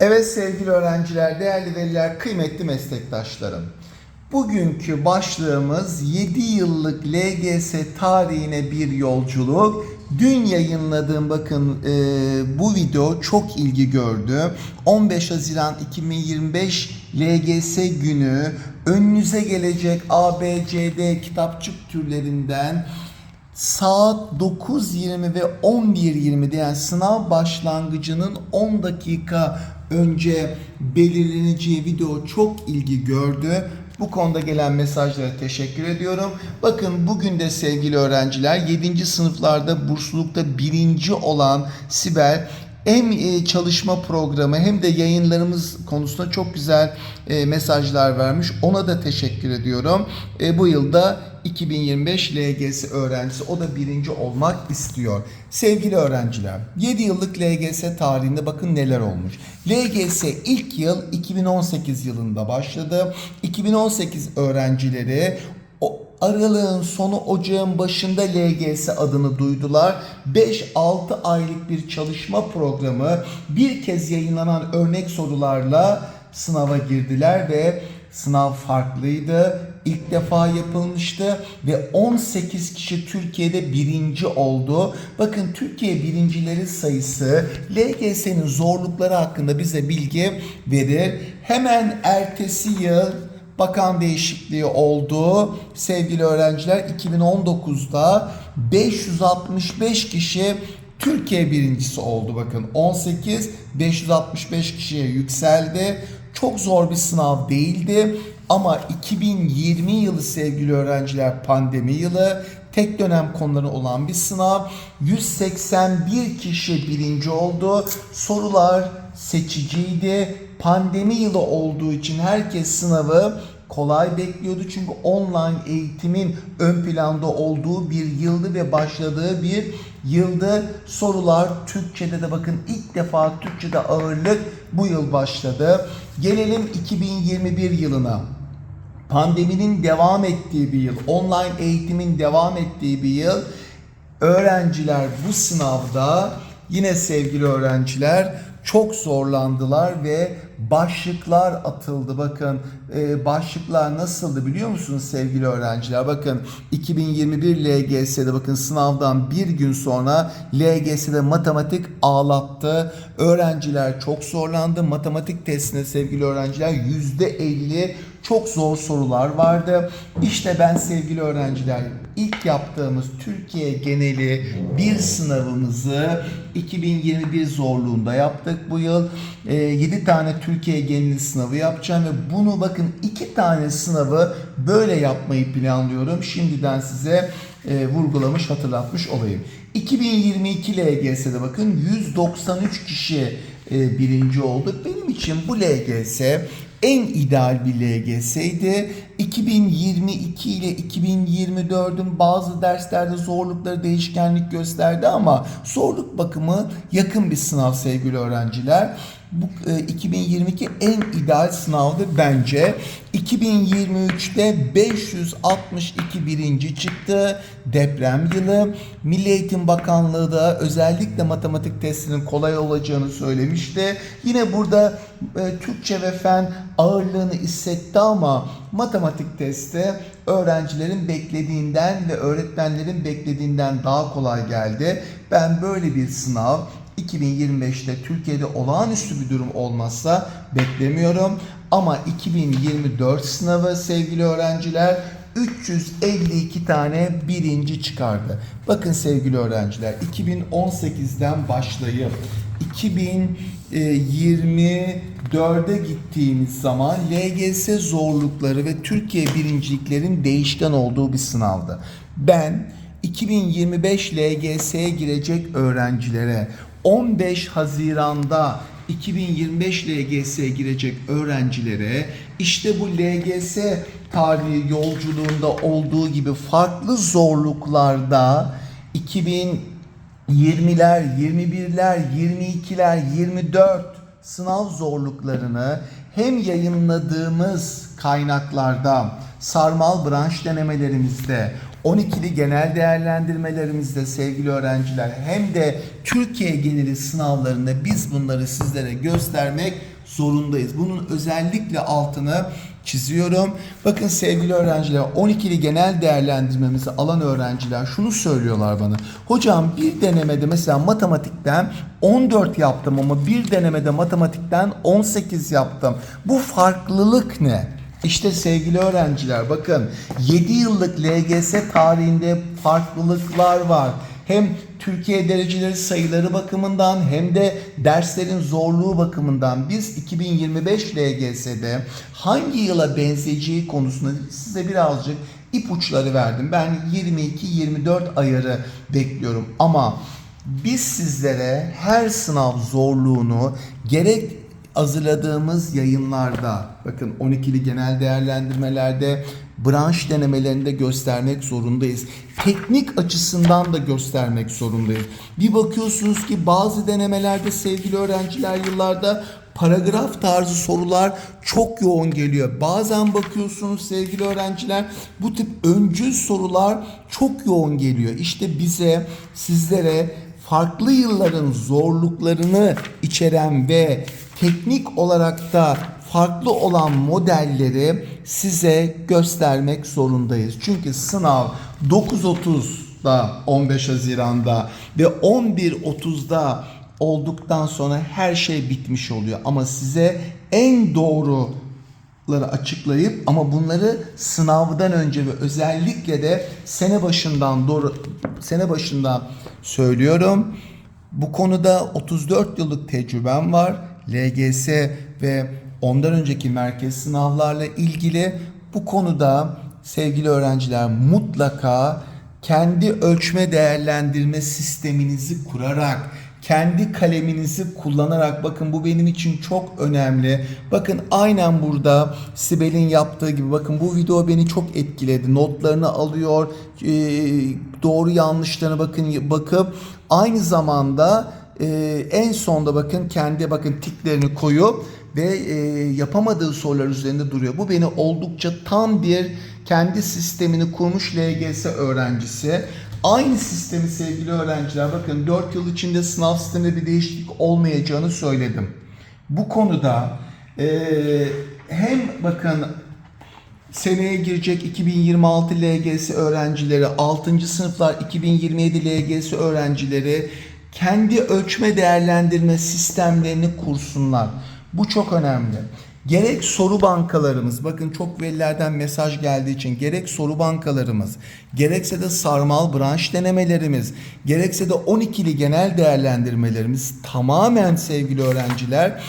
Evet sevgili öğrenciler, değerli veliler, kıymetli meslektaşlarım. Bugünkü başlığımız 7 yıllık LGS tarihine bir yolculuk. Dün yayınladığım bakın e, bu video çok ilgi gördü. 15 Haziran 2025 LGS günü önünüze gelecek ABCD kitapçık türlerinden saat 9.20 ve 11.20'de yani sınav başlangıcının 10 dakika önce belirleneceği video çok ilgi gördü. Bu konuda gelen mesajlara teşekkür ediyorum. Bakın bugün de sevgili öğrenciler 7. sınıflarda burslulukta birinci olan Sibel hem e, çalışma programı hem de yayınlarımız konusunda çok güzel e, mesajlar vermiş. Ona da teşekkür ediyorum. E, bu yılda 2025 LGS öğrencisi o da birinci olmak istiyor. Sevgili öğrenciler 7 yıllık LGS tarihinde bakın neler olmuş. LGS ilk yıl 2018 yılında başladı. 2018 öğrencileri Aralığın sonu ocağın başında LGS adını duydular. 5-6 aylık bir çalışma programı bir kez yayınlanan örnek sorularla sınava girdiler ve sınav farklıydı. İlk defa yapılmıştı ve 18 kişi Türkiye'de birinci oldu. Bakın Türkiye birincileri sayısı LGS'nin zorlukları hakkında bize bilgi verir. Hemen ertesi yıl bakan değişikliği oldu. Sevgili öğrenciler 2019'da 565 kişi Türkiye birincisi oldu bakın. 18 565 kişiye yükseldi. Çok zor bir sınav değildi ama 2020 yılı sevgili öğrenciler pandemi yılı tek dönem konuları olan bir sınav. 181 kişi birinci oldu. Sorular seçiciydi. Pandemi yılı olduğu için herkes sınavı kolay bekliyordu. Çünkü online eğitimin ön planda olduğu bir yıldı ve başladığı bir yıldı. Sorular Türkçe'de de bakın ilk defa Türkçe'de ağırlık bu yıl başladı. Gelelim 2021 yılına pandeminin devam ettiği bir yıl, online eğitimin devam ettiği bir yıl. Öğrenciler bu sınavda yine sevgili öğrenciler çok zorlandılar ve başlıklar atıldı. Bakın e, başlıklar nasıldı biliyor musunuz sevgili öğrenciler? Bakın 2021 LGS'de bakın sınavdan bir gün sonra LGS'de matematik ağlattı. Öğrenciler çok zorlandı. Matematik testinde sevgili öğrenciler %50 çok zor sorular vardı. İşte ben sevgili öğrenciler ilk yaptığımız Türkiye geneli bir sınavımızı 2021 zorluğunda yaptık bu yıl. E, 7 tane Türkiye geneli sınavı yapacağım ve bunu bakın 2 tane sınavı böyle yapmayı planlıyorum. Şimdiden size e, vurgulamış hatırlatmış olayım. 2022 LGS'de bakın 193 kişi e, birinci oldu. Benim için bu LGS en ideal bir LGS'ydi. 2022 ile 2024'ün bazı derslerde zorlukları değişkenlik gösterdi ama zorluk bakımı yakın bir sınav sevgili öğrenciler. Bu e, 2022 en ideal sınavdı bence. 2023'te 562 birinci çıktı. Deprem yılı. Milli Eğitim Bakanlığı da özellikle matematik testinin kolay olacağını söylemişti. Yine burada e, Türkçe ve fen ağırlığını hissetti ama matematik testi öğrencilerin beklediğinden ve öğretmenlerin beklediğinden daha kolay geldi. Ben böyle bir sınav 2025'te Türkiye'de olağanüstü bir durum olmazsa beklemiyorum. Ama 2024 sınavı sevgili öğrenciler 352 tane birinci çıkardı. Bakın sevgili öğrenciler 2018'den başlayıp 2024'e gittiğimiz zaman LGS zorlukları ve Türkiye birinciliklerin değişken olduğu bir sınavdı. Ben 2025 LGS'ye girecek öğrencilere 15 Haziran'da 2025 LGS'ye girecek öğrencilere işte bu LGS tarihi yolculuğunda olduğu gibi farklı zorluklarda 2020'ler, 21'ler, 22'ler, 24 sınav zorluklarını hem yayınladığımız kaynaklarda, sarmal branş denemelerimizde, 12'li genel değerlendirmelerimizde sevgili öğrenciler hem de Türkiye geneli sınavlarında biz bunları sizlere göstermek zorundayız. Bunun özellikle altını çiziyorum. Bakın sevgili öğrenciler 12'li genel değerlendirmemizi alan öğrenciler şunu söylüyorlar bana. Hocam bir denemede mesela matematikten 14 yaptım ama bir denemede matematikten 18 yaptım. Bu farklılık ne? İşte sevgili öğrenciler bakın 7 yıllık LGS tarihinde farklılıklar var. Hem Türkiye dereceleri sayıları bakımından hem de derslerin zorluğu bakımından biz 2025 LGS'de hangi yıla benzeyeceği konusunda size birazcık ipuçları verdim. Ben 22-24 ayarı bekliyorum ama biz sizlere her sınav zorluğunu gerek hazırladığımız yayınlarda bakın 12'li genel değerlendirmelerde branş denemelerinde göstermek zorundayız. Teknik açısından da göstermek zorundayız. Bir bakıyorsunuz ki bazı denemelerde sevgili öğrenciler yıllarda paragraf tarzı sorular çok yoğun geliyor. Bazen bakıyorsunuz sevgili öğrenciler bu tip öncül sorular çok yoğun geliyor. İşte bize sizlere farklı yılların zorluklarını içeren ve teknik olarak da farklı olan modelleri size göstermek zorundayız. Çünkü sınav 9.30'da 15 Haziran'da ve 11.30'da olduktan sonra her şey bitmiş oluyor. Ama size en doğru açıklayıp ama bunları sınavdan önce ve özellikle de sene başından doğru sene başından söylüyorum. Bu konuda 34 yıllık tecrübem var. LGS ve ondan önceki merkez sınavlarla ilgili bu konuda sevgili öğrenciler mutlaka kendi ölçme değerlendirme sisteminizi kurarak kendi kaleminizi kullanarak bakın bu benim için çok önemli. Bakın aynen burada Sibel'in yaptığı gibi bakın bu video beni çok etkiledi. Notlarını alıyor, doğru yanlışlarına bakın bakıp aynı zamanda e, en sonda bakın kendi bakın tiklerini koyup ve e, yapamadığı sorular üzerinde duruyor. Bu beni oldukça tam bir kendi sistemini kurmuş LGS öğrencisi. Aynı sistemi sevgili öğrenciler bakın 4 yıl içinde sınav sisteminde bir değişiklik olmayacağını söyledim. Bu konuda e, hem bakın seneye girecek 2026 LGS öğrencileri, 6. sınıflar 2027 LGS öğrencileri kendi ölçme değerlendirme sistemlerini kursunlar. Bu çok önemli. Gerek soru bankalarımız, bakın çok velilerden mesaj geldiği için gerek soru bankalarımız, gerekse de sarmal branş denemelerimiz, gerekse de 12'li genel değerlendirmelerimiz tamamen sevgili öğrenciler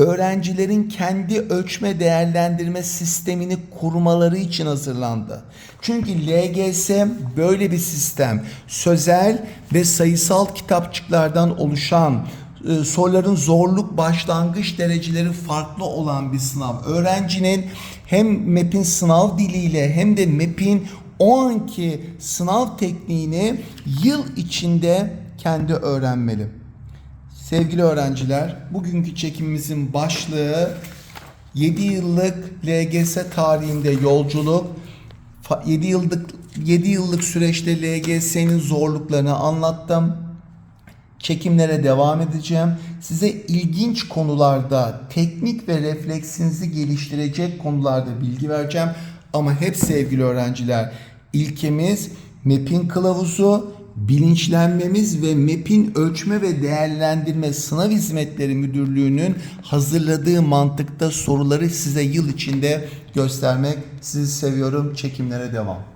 öğrencilerin kendi ölçme değerlendirme sistemini kurmaları için hazırlandı. Çünkü LGS böyle bir sistem. Sözel ve sayısal kitapçıklardan oluşan e, soruların zorluk başlangıç dereceleri farklı olan bir sınav. Öğrencinin hem MEP'in sınav diliyle hem de MEP'in o anki sınav tekniğini yıl içinde kendi öğrenmeli. Sevgili öğrenciler, bugünkü çekimimizin başlığı 7 yıllık LGS tarihinde yolculuk. 7 yıllık 7 yıllık süreçte LGS'nin zorluklarını anlattım. Çekimlere devam edeceğim. Size ilginç konularda teknik ve refleksinizi geliştirecek konularda bilgi vereceğim. Ama hep sevgili öğrenciler, ilkemiz MEP'in kılavuzu, bilinçlenmemiz ve MEP'in ölçme ve değerlendirme sınav hizmetleri müdürlüğünün hazırladığı mantıkta soruları size yıl içinde göstermek. Sizi seviyorum. Çekimlere devam.